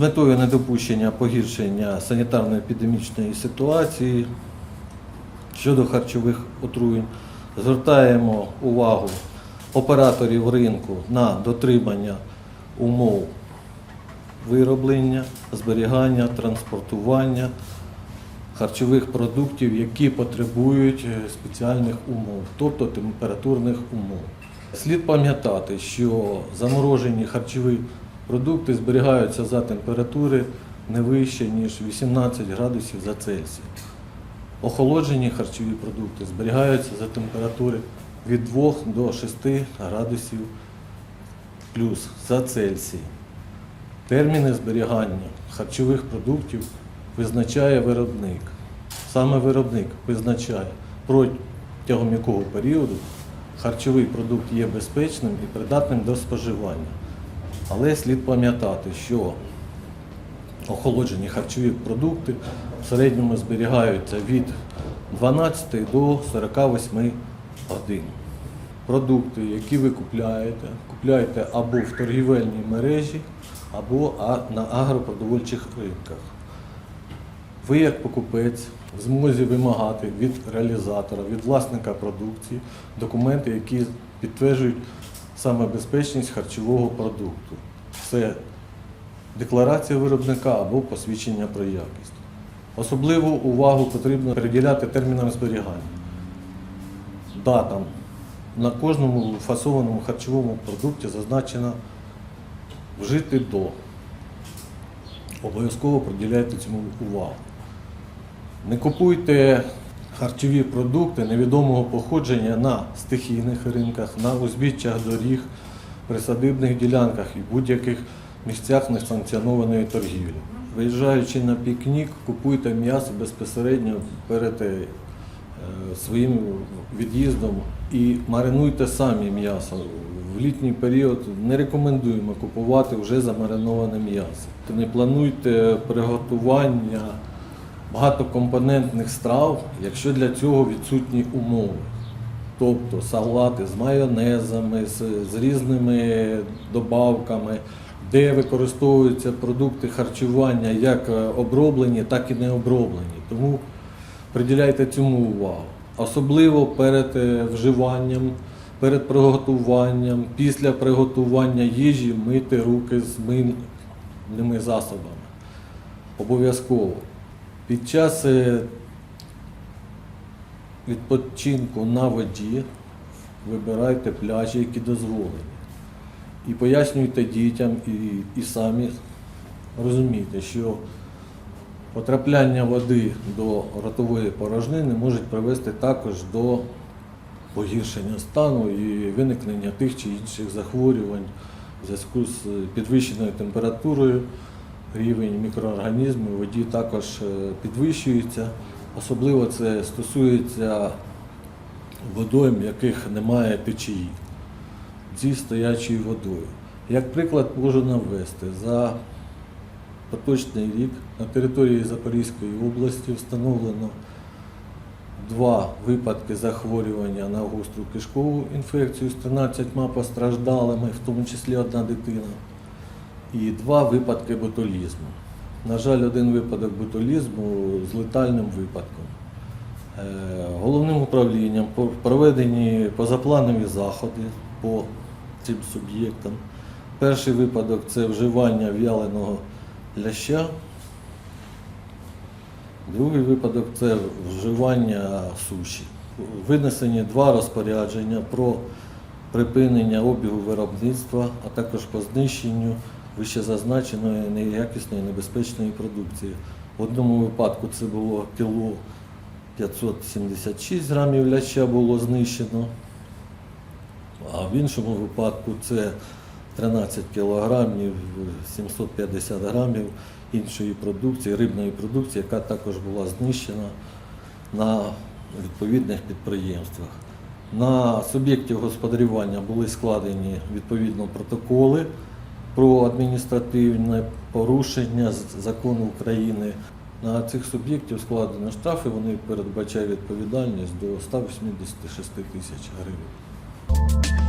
метою недопущення погіршення санітарно-епідемічної ситуації щодо харчових отруєнь звертаємо увагу операторів ринку на дотримання умов вироблення, зберігання, транспортування харчових продуктів, які потребують е, спеціальних умов, тобто температурних умов. Слід пам'ятати, що заморожені харчові продукти зберігаються за температури не вище, ніж 18 градусів за Цельсій. Охолоджені харчові продукти зберігаються за температури від 2 до 6 градусів плюс за Цельсій. Терміни зберігання харчових продуктів визначає виробник. Саме виробник визначає, протягом якого періоду харчовий продукт є безпечним і придатним до споживання. Але слід пам'ятати, що охолоджені харчові продукти в середньому зберігаються від 12 до 48 годин. Продукти, які ви купляєте, купляєте або в торгівельній мережі, або на агропродовольчих ринках. Ви, як покупець, в змозі вимагати від реалізатора, від власника продукції документи, які підтверджують саме безпечність харчового продукту. Це декларація виробника або посвідчення про якість. Особливу увагу потрібно приділяти термінам зберігання. Датам. На кожному фасованому харчовому продукті зазначено вжити до. Обов'язково приділяйте цьому увагу. Не купуйте харчові продукти невідомого походження на стихійних ринках, на узбіччях доріг, присадибних ділянках і будь-яких місцях несанкціонованої торгівлі. Виїжджаючи на пікнік, купуйте м'ясо безпосередньо перед е, своїм від'їздом і маринуйте самі м'ясо. В літній період не рекомендуємо купувати вже замариноване м'ясо. Не плануйте приготування багатокомпонентних страв, якщо для цього відсутні умови. Тобто салати з майонезами, з, з різними добавками, де використовуються продукти харчування як е, оброблені, так і не оброблені. Тому приділяйте цьому увагу. Особливо перед е, вживанням, перед приготуванням, після приготування їжі мити руки з мильними засобами. Обов'язково. Під час е, відпочинку на воді вибирайте пляжі, які дозволені. І пояснюйте дітям і, і самі розумійте, що потрапляння води до ротової порожнини може привести також до погіршення стану і виникнення тих чи інших захворювань в зв'язку з підвищеною температурою. Рівень мікроорганізмів у воді також е, підвищується. Особливо це стосується водойм, яких немає течії зі стоячою водою. Як приклад можу навести, за поточний рік на території Запорізької області встановлено два випадки захворювання на гостру кишкову інфекцію з 13 постраждалими, в тому числі одна дитина, і два випадки ботулізму. На жаль, один випадок ботулізму з летальним випадком. Е, Головним управлінням проведені позапланові заходи по цим суб'єктам. Перший випадок це вживання в'яленого ляща. Другий випадок це вживання суші. Винесені два розпорядження про припинення обігу виробництва, а також по знищенню вищезазначеної неякісної небезпечної продукції. В одному випадку це було кіло 576 грамів ляща було знищено, а в іншому випадку це 13 кілограмів 750 грамів іншої продукції, рибної продукції, яка також була знищена на відповідних підприємствах. На суб'єктів господарювання були складені відповідно протоколи про адміністративне порушення закону України. На цих суб'єктів складено штрафи, вони передбачають відповідальність до 186 тисяч гривень.